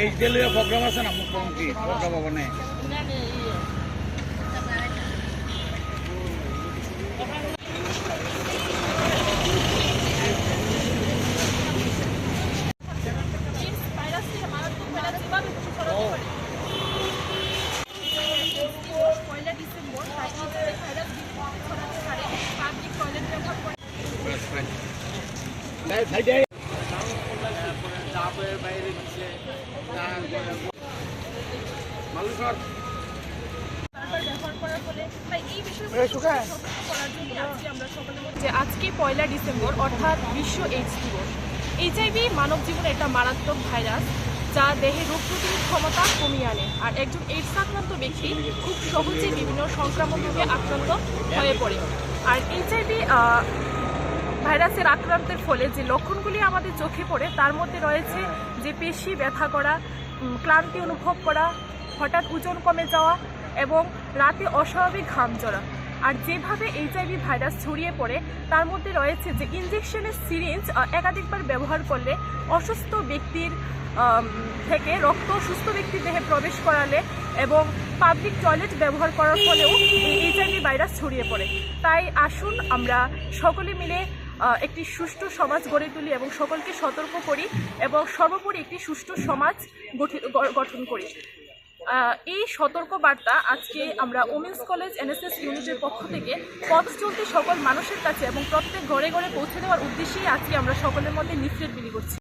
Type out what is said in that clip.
এই delivery programme আছে না মুখ্যমন্ত্রী প্রোগ্রাম ভবনে এই যে আজকে আমরা সকলের মধ্যে যে আজকে পয়লা ডিসেম্বর অর্থাৎ বিশ্ব এইডস দিবস। এইচআইভি মানব জীবনে একটা মারাত্মক ভাইরাস যা দেহে রোগ প্রতিরোধ ক্ষমতা কমিয়ে আনে। আর একজন এইডস আক্রান্ত ব্যক্তি খুব সহজেই বিভিন্ন সংক্রামক রোগে আক্রান্ত হয়ে পড়ে। আর এইচআইভি ভাইরাসের আক্রান্তের ফলে যে লক্ষণগুলি আমাদের চোখে পড়ে তার মধ্যে রয়েছে যে পেশি ব্যথা করা ক্লান্তি অনুভব করা, হঠাৎ ওজন কমে যাওয়া এবং রাতে অস্বাভাবিক ঘাম জড়া। আর যেভাবে এইচআইভি ভাইরাস ছড়িয়ে পড়ে, তার মধ্যে রয়েছে যে ইনজেকশনের সিরিঞ্জ একাধিকবার ব্যবহার করলে অসুস্থ ব্যক্তির থেকে রক্ত সুস্থ ব্যক্তির দেহে প্রবেশ করালে এবং পাবলিক টয়লেট ব্যবহার করার ফলেও এইচআইভি ভাইরাস ছড়িয়ে পড়ে। তাই আসুন আমরা সকলে মিলে একটি সুষ্ঠু সমাজ গড়ে তুলি এবং সকলকে সতর্ক করি এবং সর্বোপরি একটি সুষ্ঠু সমাজ গঠন করি। এই সতর্ক বার্তা আজকে আমরা ওমেন্স কলেজ, এনএসএস ইউনিটের পক্ষ থেকে পথ চলতে সকল মানুষের কাছে এবং প্রত্যেক ঘরে ঘরে পৌঁছে দেওয়ার উদ্দেশ্যেই আজকে আমরা সকলের মধ্যে লিফলেট বিলি করছি।